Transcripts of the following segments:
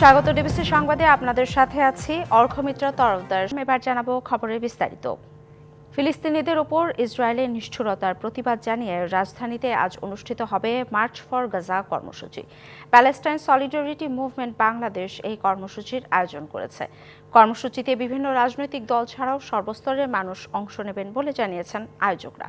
স্বাগত ডিবিসি সংবাদে আপনাদের সাথে আছি অর্ঘমিত্র তরফদার। এবার জানাব খবরের বিস্তারিত। ফিলিস্তিনিদের ওপর ইসরায়েলের নিষ্ঠুরতার প্রতিবাদ জানিয়ে রাজধানীতে আজ অনুষ্ঠিত হবে মার্চ ফর গাজা কর্মসূচি। প্যালেস্টাইন সলিডারিটি মুভমেন্ট বাংলাদেশ এই কর্মসূচির আয়োজন করেছে। কর্মসূচিতে বিভিন্ন রাজনৈতিক দল ছাড়াও সর্বস্তরের মানুষ অংশ নেবেন বলে জানিয়েছেন আয়োজকরা।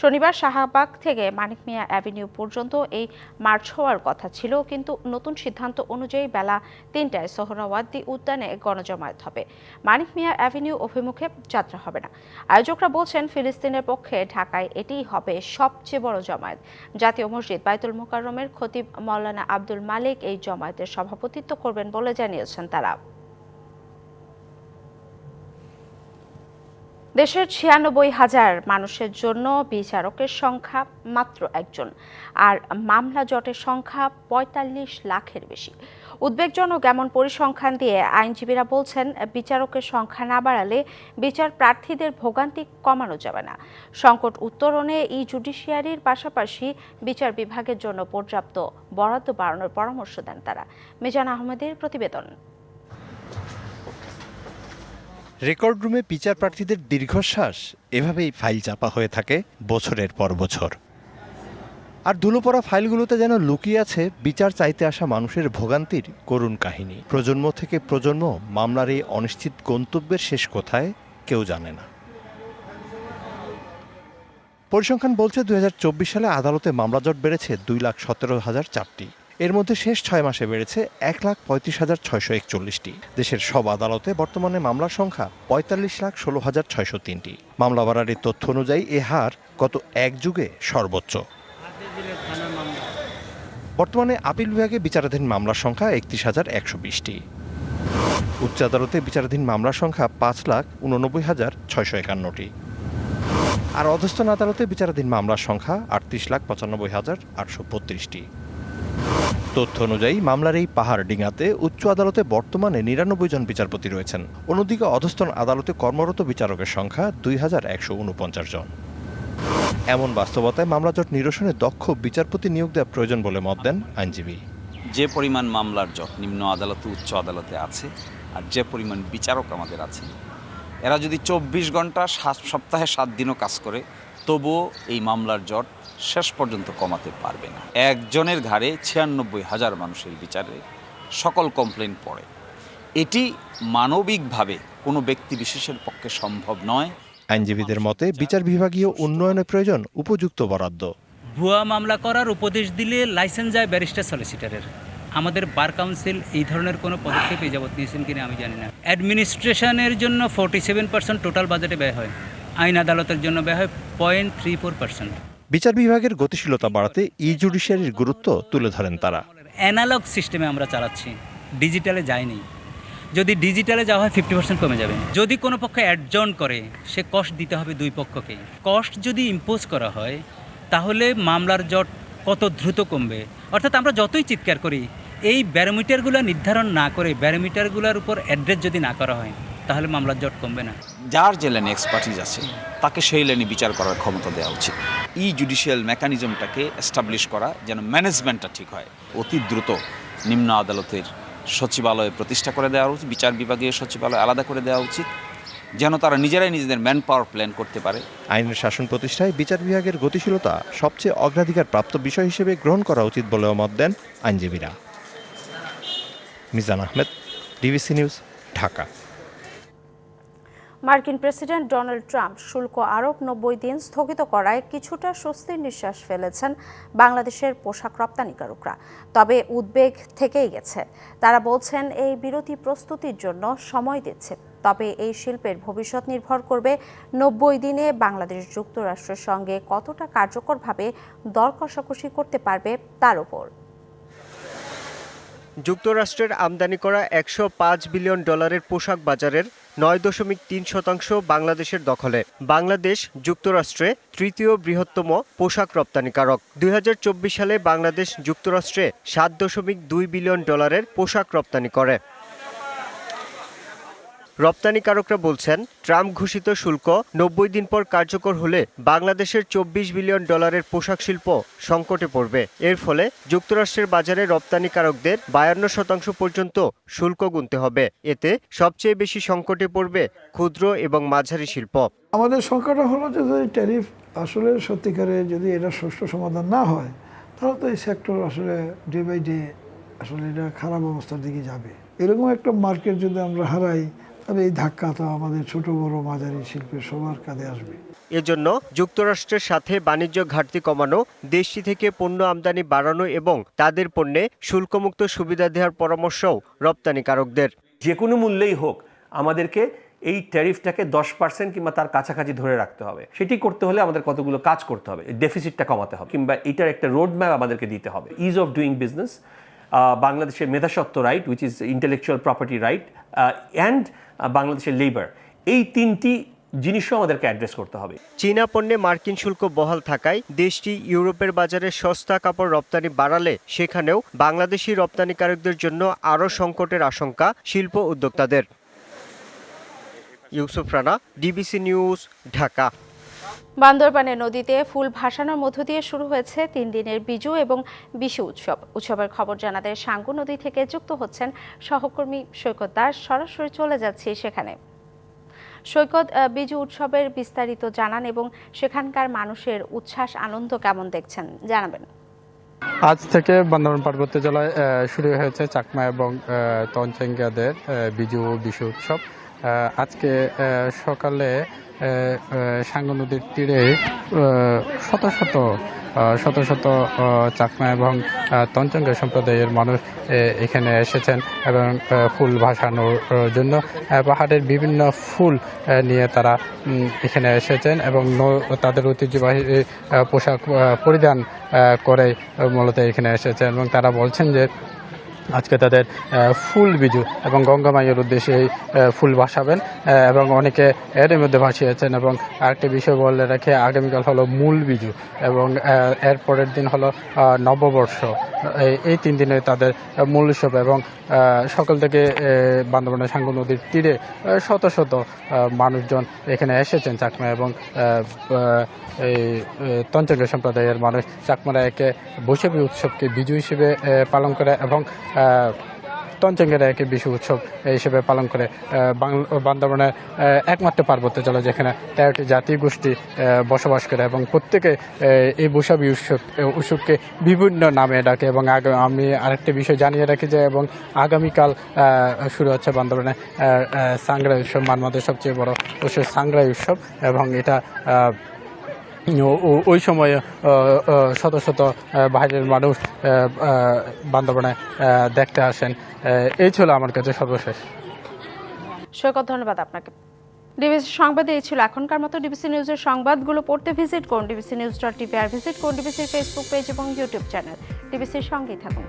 শনিবার শাহবাগ থেকে মানিক মিয়া অ্যাভিনিউ পর্যন্ত এই মার্চ হওয়ার কথা ছিল, কিন্তু নতুন সিদ্ধান্ত অনুযায়ী বেলা তিনটায় সোহরাওয়ার্দী উদ্যানে গণজমায়েত হবে। মানিক মিয়া অ্যাভিনিউ অভিমুখে যাত্রা হবে না। আয়োজকরা বলছেন, ফিলিস্তিনের পক্ষে ঢাকায় এটিই হবে সবচেয়ে বড় জমায়েত। জাতীয় মসজিদ বাইতুল মোকাররমের খতিব মৌলানা আব্দুল মালিক এই জমায়েতের সভাপতিত্ব করবেন বলে জানিয়েছেন তারা। দেশের ছিয়ানব্বই হাজার মানুষের জন্য বিচারকের সংখ্যা মাত্র একজন, আর মামলা জটের সংখ্যা পঁয়তাল্লিশ লাখের বেশি। উদ্বেগজনক এমন পরিসংখ্যান দিয়ে আইনজীবীরা বলছেন, বিচারকের সংখ্যা না বাড়ালে বিচার প্রার্থীদের ভোগান্তি কমানো যাবে না। সংকট উত্তরণে ই জুডিশিয়ারির পাশাপাশি বিচার বিভাগের জন্য পর্যাপ্ত বরাদ্দ বাড়ানোর পরামর্শ দেন তারা। মিজান আহমেদের প্রতিবেদন। রেকর্ড রুমে বিচার প্রার্থীদের দীর্ঘশ্বাস, এভাবেই ফাইল চাপা হয়ে থাকে বছরের পর বছর। আর ধুলোপড়া ফাইলগুলোতে যেন লুকিয়ে আছে বিচার চাইতে আসা মানুষের ভোগান্তির করুণ কাহিনী। প্রজন্ম থেকে প্রজন্ম মামলার এই অনিশ্চিত গন্তব্যের শেষ কোথায় কেউ জানে না। পরিসংখ্যান বলছে দুই হাজার চব্বিশ সালে আদালতে মামলা জট বেড়েছে দুই লাখ সতেরো হাজার চারটি। এর মধ্যে শেষ ছয় মাসে বেড়েছে এক লাখ পঁয়ত্রিশ হাজার ছয়শো একচল্লিশটি। দেশের সব আদালতে বর্তমানে মামলার সংখ্যা পঁয়তাল্লিশ লাখ ষোলো হাজার ছয়শো তিনটি। মামলা বাড়ার তথ্য অনুযায়ী এ হার গত এক যুগে সর্বোচ্চ। বর্তমানে আপিল বিভাগে বিচারাধীন মামলার সংখ্যা একত্রিশ হাজার একশো বিশটি। উচ্চ আদালতে বিচারাধীন মামলার সংখ্যা পাঁচ লাখ উননব্বই হাজার ছয়শো একান্নটি। আর অধস্থন আদালতে বিচারাধীন মামলার সংখ্যা আটত্রিশ লাখ পঁচানব্বই হাজার আটশো বত্রিশটি। তথ্য অনুযায়ী মামলার এই পাহাড় ডিঙাতে উচ্চ আদালতে বর্তমানে নিরানব্বই জন বিচারপতি রয়েছেন। অন্যদিকে অধস্থন আদালতে কর্মরত বিচারকের সংখ্যা দুই হাজার একশো উনপঞ্চাশ জন। এমন বাস্তবতায় মামলা জট নিরসনে দক্ষ বিচারপতি নিয়োগ দেওয়া প্রয়োজন বলে মত দেন আইনজীবী। যে পরিমাণ মামলার জট নিম্ন আদালতে, উচ্চ আদালতে আছে আর যে পরিমাণ বিচারক আমাদের আছে এরা যদি চব্বিশ ঘণ্টা সাত সপ্তাহে সাত দিনও কাজ করে, তবুও এই মামলার জট শেষ পর্যন্ত কমাতে পারবে না। একজনের ঘাড়ে ছিয়ানব্বই হাজার মানুষের বিচারে সকল কমপ্লেন পড়ে। এটি মানবিকভাবে কোনো ব্যক্তি বিশেষের পক্ষে সম্ভব নয়। আইনজীবীদের মতে বিচার বিভাগীয় উন্নয়নের প্রয়োজন উপযুক্ত বরাদ্দ। ভুয়া মামলা করার উপদেশ দিলে লাইসেন্স যায় ব্যারিস্টার সলিসিটারের। আমাদের বার কাউন্সিল এই ধরনের কোনো পদক্ষেপ এই যাবৎ নিয়েছেন কিনা আমি জানি না। অ্যাডমিনিস্ট্রেশনের জন্য ফোর্টি সেভেন পার্সেন্ট টোটাল বাজেটে ব্যয় হয়। আইন আদালতের জন্য ব্যয় হয় পয়েন্ট থ্রি ফোর পার্সেন্ট। বিচার বিভাগের গতিশীলতা বাড়াতে ই জুডিশিয়ারির গুরুত্ব তুলে ধরেন তারা। অ্যানালগ সিস্টেমে আমরা চালাচ্ছি। ডিজিটালে যায়নি। যদি ডিজিটালে যাওয়া হয় ফিফটি পার্সেন্ট কমে যাবে। যদি কোনো পক্ষ অ্যাডজন করে, সে কস্ট দিতে হবে দুই পক্ষকে। কস্ট যদি ইম্পোজ করা হয়, তাহলে মামলার জট কত দ্রুত কমবে? অর্থাৎ আমরা যতই চিৎকার করি, এই ব্যারোমিটারগুলো নির্ধারণ না করে ব্যারোমিটারগুলোর উপর অ্যাড্রেস যদি না করা হয়, তাহলে মামলার জট কমবে না। যার যে লেনে এক্সপার্টিস আছে, তাকে সেই লেনে বিচার করার ক্ষমতা দেওয়া উচিত। ই জুডিশিয়াল মেকানিজমটাকে এস্টাবলিশ করা যেন ম্যানেজমেন্টটা ঠিক হয়। অতি দ্রুত নিম্ন আদালতের সচিবালয় প্রতিষ্ঠা করে দেওয়া উচিত, বিচার বিভাগীয় সচিবালয় আলাদা করে দেওয়া উচিত, যেন তারা নিজেরাই নিজেদের ম্যান পাওয়ার প্ল্যান করতে পারে। আইনের শাসন প্রতিষ্ঠায় বিচার বিভাগের গতিশীলতা সবচেয়ে অগ্রাধিকার প্রাপ্ত বিষয় হিসেবে গ্রহণ করা উচিত বলেও মত দেন আইনজীবীরা। Mizan Ahmed, DBC news, Dhaka. মার্কিন প্রেসিডেন্ট ডোনাল্ড ট্রাম্প শুল্ক আরোপ নব্বই দিন স্থগিত করায় কিছুটা স্বস্তির নিঃশ্বাস ফেলেছেন বাংলাদেশের পোশাক রপ্তানিকারকরা। তবে উদ্বেগ থেকেই গেছে। তারা বলছেন, এই বিরতি প্রস্তুতির জন্য সময় দিচ্ছে। তবে এই শিল্পের ভবিষ্যৎ নির্ভর করবে নব্বই দিনে বাংলাদেশ যুক্তরাষ্ট্রের সঙ্গে কতটা কার্যকরভাবে দর কষাকষি করতে পারবে তার উপর যুক্তরাষ্ট্রের আমদানি করা একশো পাঁচ বিলিয়ন ডলারের পোশাক বাজারের নয় দশমিক তিন শতাংশ বাংলাদেশের দখলে। বাংলাদেশ যুক্তরাষ্ট্রে তৃতীয় বৃহত্তম পোশাক রপ্তানিকারক। দুই হাজার চব্বিশ সালে বাংলাদেশ যুক্তরাষ্ট্রে সাত দশমিক দুই বিলিয়ন ডলারের পোশাক রপ্তানি করে। রপ্তানিকারকরা বলছেন, ট্রাম্প ঘোষিত শুল্ক নব্বই দিন পর কার্যকর হলে বাংলাদেশের চব্বিশ বিলিয়ন ডলারের পোশাক শিল্প সংকটে পড়বে। এর ফলে যুক্তরাষ্ট্রের বাজারে রপ্তানিকারকদের বায়ান্ন শতাংশ পর্যন্ত শুল্ক গুনতে হবে। এতে সবচেয়ে বেশি সংকটে পড়বে ক্ষুদ্র এবং মাঝারি শিল্প। আমাদের সংখ্যাটা হলো যে যদি ট্যারিফ আসলে সত্যিকারে যদি এটা সুষ্ঠু সমাধান না হয়, তাহলে তো এই সেক্টর আসলে ডে বাই ডে আসলে এটা খারাপ অবস্থার দিকে যাবে। এরকম একটা মার্কেট যদি আমরা হারাই তাহলে এই ধাক্কা তো আমাদের ছোট বড় মাঝারি শিল্পের সবার কাঁধে আসবে। এজন্য যুক্তরাষ্ট্রের সাথে বাণিজ্য ঘাটতি কমানো দেশটি থেকে পণ্য আমদানি বাড়ানো এবং তাদের পণ্যে শুল্কমুক্ত সুবিধা দেওয়ার পরামর্শও রপ্তানিকারকদের। যে কোনো মূল্যেই হোক আমাদেরকে এই ট্যারিফটাকে দশ পার্সেন্ট কিংবা তার কাছাকাছি ধরে রাখতে হবে। সেটি করতে হলে আমাদের কতগুলো কাজ করতে হবে ডেফিসিটটা কমাতে হবে কিংবা এটার একটা রোড ম্যাপ আমাদেরকে দিতে হবে। ইজ অফ ডুইং বিজনেস বাংলাদেশের মেধাসত্ব right which is intellectual property right and বাংলাদেশের লেবার এই তিনটি জিনিসও আমাদেরকে অ্যাড্রেস করতে হবে। চীনা পণ্যে মার্কিন শুল্ক বহাল থাকায় দেশটি ইউরোপের বাজারে সস্তা কাপড় রপ্তানি বাড়ালে সেখানেও বাংলাদেশি রপ্তানিকারকদের জন্য আরও সংকটের আশঙ্কা শিল্প উদ্যোক্তাদের। Yusuf Rana DBC news Dhaka. বান্দরবানের নদীতে ফুল ভাসানোর মধ্য দিয়ে শুরু হয়েছে তিন দিনের বিজু এবং বিশু উৎসব। উৎসবের খবর জানাতে সাঙ্গু নদী থেকে যুক্ত হচ্ছেন সহকর্মী সৈকত দাস। সরাসরি চলে যাচ্ছি সেখানে। সৈকত বিজু উৎসবের বিস্তারিত জানান এবং সেখানকার মানুষের উচ্ছ্বাস আনন্দ কেমন দেখছেন? জানাবেন। আজ থেকে বান্দরবান পার্বত্য জেলায় শুরু হয়েছে চাকমা এবং আহ, বিজু বিশু উৎসব। আজকে সকালে সাঙ্গু নদীর তীরে শত শত শত শত চাকমা এবং তঞ্চঙ্গা সম্প্রদায়ের মানুষ এখানে এসেছেন এবং ফুল ভাসানোর জন্য পাহাড়ের বিভিন্ন ফুল নিয়ে তারা এখানে এসেছেন এবং তাদের ঐতিহ্যবাহী পোশাক পরিধান করে মূলত এখানে এসেছেন এবং তারা বলছেন যে আজকে তাদের ফুল বিজু এবং গঙ্গা মায়ের উদ্দেশ্যে এই ফুল ভাসাবেন এবং অনেকে এর মধ্যে ভাসিয়েছেন এবং আরেকটি বিষয় বলে রাখে আগামীকাল হলো মূল বিজু এবং এর পরের দিন হলো নববর্ষ। এই- তিন দিনে তাদের মূল উৎসব এবং সকাল থেকে বান্দরবানের সাঙ্গু নদীর তীরে শত শত মানুষজন এখানে এসেছেন চাকমা এবং এই তঞ্চঙ্গ সম্প্রদায়ের মানুষ চাকমারা একে বৈশাখী উৎসবকে বিজু হিসেবে পালন করে এবং তঞ্চঙ্গের একে বিশু উৎসব হিসেবে পালন করে বাংলা- একমাত্র পার্বত্য জেলা যেখানে তেরোটি জাতি গোষ্ঠী বসবাস করে এবং প্রত্যেকে এই বৈশাখী উৎসব উৎসবকে বিভিন্ন নামে ডাকে এবং আমি আরেকটি বিষয় জানিয়ে রাখি যে এবং আগামীকাল শুরু হচ্ছে বান্দরবানে সাংগ্রাই উৎসব মানমাদের সবচেয়ে বড় উৎসব সাংগ্রাই উৎসব এবং এটা ওই সময়ে শত শত বাইরের মানুষ বান্দরবানে দেখতে আসেন। এই ছিল আমার কাছে সর্বশেষ। সৈকত, ধন্যবাদ আপনাকে। ডিবিসি সংবাদে এই ছিল এখনকার মতো। ডিবিসি নিউজের সংবাদগুলো পড়তে ভিজিট করুন। ডিবিসি নিউজ ডট টিভি আর ভিজিট করুন ডিবিসির ফেসবুক পেজ এবং ইউটিউব চ্যানেল। ডিবিসির সঙ্গেই থাকুন।